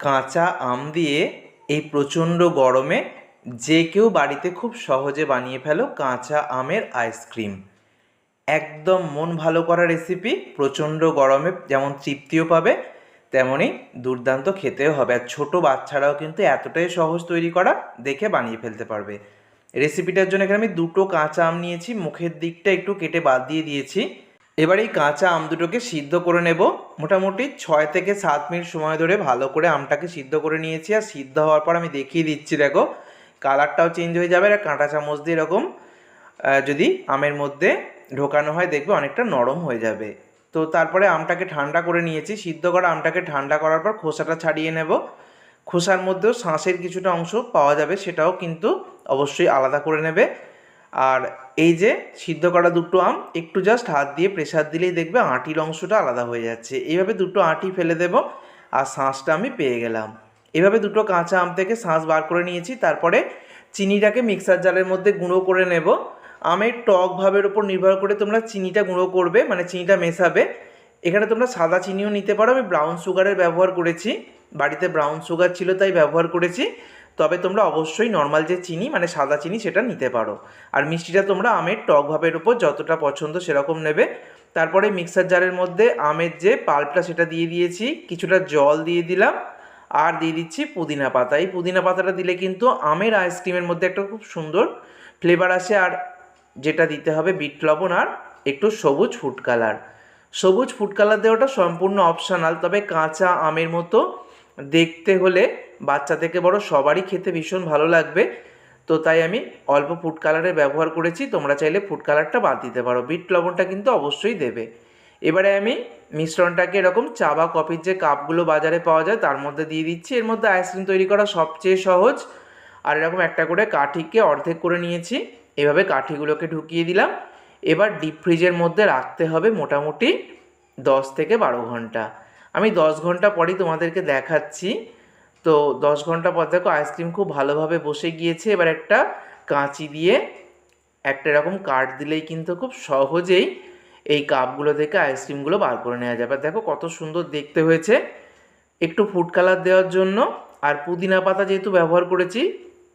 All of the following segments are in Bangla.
কাঁচা আম দিয়ে এই প্রচণ্ড গরমে যে কেউ বাড়িতে খুব সহজে বানিয়ে ফেলো কাঁচা আমের আইসক্রিম একদম মন ভালো করা রেসিপি প্রচণ্ড গরমে যেমন তৃপ্তিও পাবে তেমনই দুর্দান্ত খেতেও হবে। আর ছোটো বাচ্চারাও কিন্তু এতটাই সহজ তৈরি করা দেখে বানিয়ে ফেলতে পারবে। রেসিপিটার জন্য এখানে আমি দুটো কাঁচা আম নিয়েছি, মুখের দিকটা একটু কেটে বাদ দিয়ে দিয়েছি। এবার এই কাঁচা আম দুটোকে সিদ্ধ করে নেব। মোটামুটি ছয় থেকে সাত মিনিট সময় ধরে ভালো করে আমটাকে সিদ্ধ করে নিয়েছি আর সিদ্ধ হওয়ার পর আমি দেখিয়ে দিচ্ছি, দেখো। কালারটাও চেঞ্জ হয়ে যাবে আর কাঁটা চামচ দিয়ে এরকম যদি আমের মধ্যে ঢোকানো হয় দেখবে অনেকটা নরম হয়ে যাবে। তো তারপরে আমটাকে ঠান্ডা করে নিয়েছি। সিদ্ধ করা আমটাকে ঠান্ডা করার পর খোসাটা ছাড়িয়ে নেব। খোসার মধ্যেও শাঁসের কিছুটা অংশ পাওয়া যাবে, সেটাও কিন্তু অবশ্যই আলাদা করে নেবে। আর এই যে সিদ্ধ করা দুটো আম, একটু জাস্ট হাত দিয়ে প্রেসার দিলেই দেখবে আঁটির অংশটা আলাদা হয়ে যাচ্ছে। এইভাবে দুটো আঁটি ফেলে দেবো আর শাঁসটা আমি পেয়ে গেলাম। এভাবে দুটো কাঁচা আম থেকে শাঁস বার করে নিয়েছি, তারপরে চিনিটাকে মিক্সার জালের মধ্যে গুঁড়ো করে নেব। আমের টক ভাবের উপর নির্ভর করে তোমরা চিনিটা গুঁড়ো করবে মানে চিনিটা মেশাবে। এখানে তোমরা সাদা চিনিও নিতে পারো, আমি ব্রাউন সুগারের ব্যবহার করেছি। বাড়িতে ব্রাউন সুগার ছিল তাই ব্যবহার করেছি। তবে তোমরা অবশ্যই নর্মাল যে চিনি মানে সাদা চিনি, সেটা নিতে পারো। আর মিষ্টিটা তোমরা আমের টক ভাবের উপর যতটা পছন্দ সেরকম নেবে। তারপরে মিক্সার জারের মধ্যে আমের যে পাল্পটা সেটা দিয়ে দিয়েছি, কিছুটা জল দিয়ে দিলাম। আর দিয়ে দিচ্ছি পুদিনা পাতা। এই পুদিনা পাতাটা দিলে কিন্তু আমের আইসক্রিমের মধ্যে একটা খুব সুন্দর ফ্লেভার আসে। আর যেটা দিতে হবে বিট লবণ আর একটু সবুজ ফুড কালার সবুজ ফুড কালার দেওয়াটা সম্পূর্ণ অপশানাল তবে কাঁচা আমের মতো দেখতে হলে বাচ্চা থেকে বড় সবারই খেতে ভীষণ ভালো লাগবে। তো তাই আমি অল্প ফুড কালারের ব্যবহার করেছি। তোমরা চাইলে ফুড কালারটা বাদ দিতে পারো। বিট লবণটা কিন্তু অবশ্যই দেবে। এবারে আমি মিশ্রণটাকে এরকম চা বা কফির যে কাপগুলো বাজারে পাওয়া যায়, তার মধ্যে দিয়ে দিচ্ছি। এর মধ্যে আইসক্রিম তৈরি করা সবচেয়ে সহজ। আর এরকম একটা করে কাঠিকে অর্ধেক করে নিয়েছি। এভাবে কাঠিগুলোকে ঢুকিয়ে দিলাম। এবার ডিপ ফ্রিজের মধ্যে রাখতে হবে মোটামুটি দশ থেকে বারো ঘণ্টা। আমি দশ ঘণ্টা পরেই তোমাদেরকে দেখাচ্ছি। তো দশ ঘণ্টা পর দেখো আইসক্রিম খুব ভালোভাবে বসে গিয়েছে। এবার একটা কাঁচি দিয়ে একটা এরকম কাঠ দিলেই কিন্তু খুব সহজেই এই কাপগুলো থেকে আইসক্রিমগুলো বার করে নেওয়া যাবে। দেখো কত সুন্দর দেখতে হয়েছে। একটু ফুড কালার দেওয়ার জন্য। আর পুদিনা পাতা যেহেতু ব্যবহার করেছি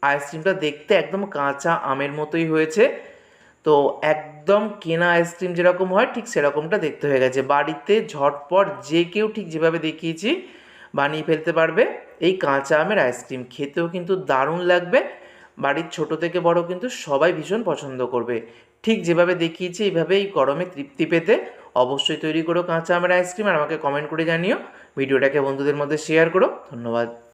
আইসক্রিমটা দেখতে একদম কাঁচা আমের মতোই হয়েছে। তো একদম কেনা আইসক্রিম যেরকম হয়, ঠিক সেরকমটা দেখতে হয়ে গেছে। বাড়িতে ঝটপট যে কেউ ঠিক যেভাবে দেখিয়েছি বানিয়ে ফেলতে পারবে। এই কাঁচা আমের আইসক্রিম খেতেও কিন্তু দারুণ লাগবে। বাড়ির ছোট থেকে বড় কিন্তু সবাই ভীষণ পছন্দ করবে। ঠিক যেভাবে দেখিয়েছি এইভাবে এই গরমে তৃপ্তি পেতে অবশ্যই তৈরি করো কাঁচা আমের আইসক্রিম আর আমাকে কমেন্ট করে জানিও। ভিডিওটাকে বন্ধুদের মধ্যে শেয়ার করো। ধন্যবাদ।